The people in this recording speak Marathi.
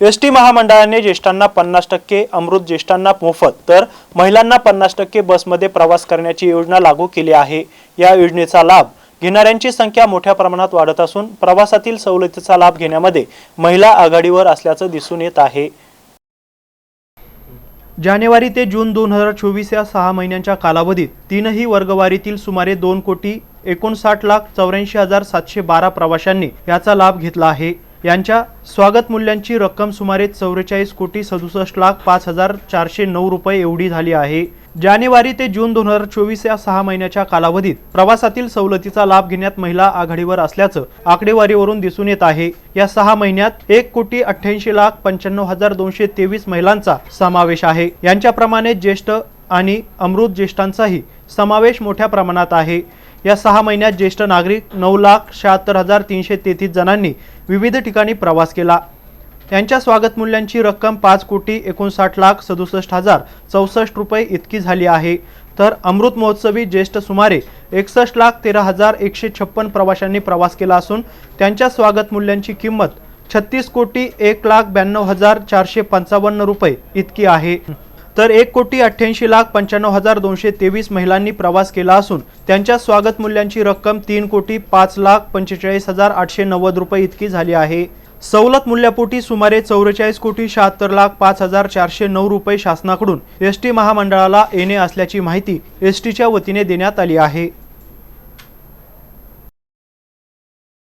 एस टी महामंडळाने ज्येष्ठांना पन्नास टक्के अमृत ज्येष्ठांना मोफत तर महिलांना पन्नास टक्के बसमध्ये प्रवास करण्याची योजना लागू केली आहे. या योजनेचा लाभ घेणाऱ्यांची संख्या मोठ्या प्रमाणात वाढत असून प्रवासातील सवलतीचा लाभ घेण्यामध्ये महिला आघाडीवर असल्याचं दिसून येत आहे. जानेवारी ते जून दोन हजार चोवीस या सहा महिन्यांच्या कालावधीत तीनही वर्गवारीतील सुमारे दोन कोटी एकोणसाठ लाख चौऱ्याऐंशी हजार सातशे बारा प्रवाशांनी याचा लाभ घेतला आहे. यांच्या स्वागत मूल्यांची रक्कम सुमारे चौवेचाळीस कोटी सदुसष्ट लाख पाच हजार चारशे नऊ रुपये एवढी झाली आहे. जानेवारी ते जून दोन हजार चोवीस या सहा महिन्याच्या कालावधीत प्रवासातील सवलतीचा लाभ घेण्यात महिला आघाडीवर असल्याचं आकडेवारीवरून दिसून येत आहे. या सहा महिन्यात एक कोटी अठ्ठ्याऐंशी लाख पंच्याण्णव हजार दोनशे तेवीस महिलांचा समावेश आहे. यांच्याप्रमाणे ज्येष्ठ आणि अमृत ज्येष्ठांचाही समावेश मोठ्या प्रमाणात आहे. या सहा महिन्यात ज्येष्ठ नागरिक नऊ लाख शहात्तर हजार तीनशे तेहतीस जणांनी विविध ठिकाणी प्रवास केला. त्यांच्या स्वागत मूल्यांची रक्कम पाच कोटी एकोणसाठ लाख सदुसष्ट हजार चौसष्ट रुपये इतकी झाली आहे. तर अमृत महोत्सवी ज्येष्ठ सुमारे एकसष्ट लाख तेरा हजार एकशे छप्पन प्रवाशांनी प्रवास केला असून त्यांच्या स्वागत मूल्यांची किंमत छत्तीस कोटी एक लाख ब्याण्णव हजार चारशे पंचावन्न रुपये इतकी आहे. तर एक कोटी अठ्ठ्याऐंशी लाख पंच्याण्णव हजार दोनशे तेवीस महिलांनी प्रवास केला असून त्यांच्या स्वागत मूल्यांची रक्कम तीन कोटी पाच लाख पंचेचाळीस हजार आठशे नव्वद रुपये इतकी झाली आहे. सवलत मूल्यापोटी सुमारे चौवेचाळीस कोटी शहात्तर लाख पाच हजार चारशे नऊ रुपये शासनाकडून एस टी महामंडळाला येणे असल्याची माहिती एस टीच्या वतीने देण्यात आली आहे.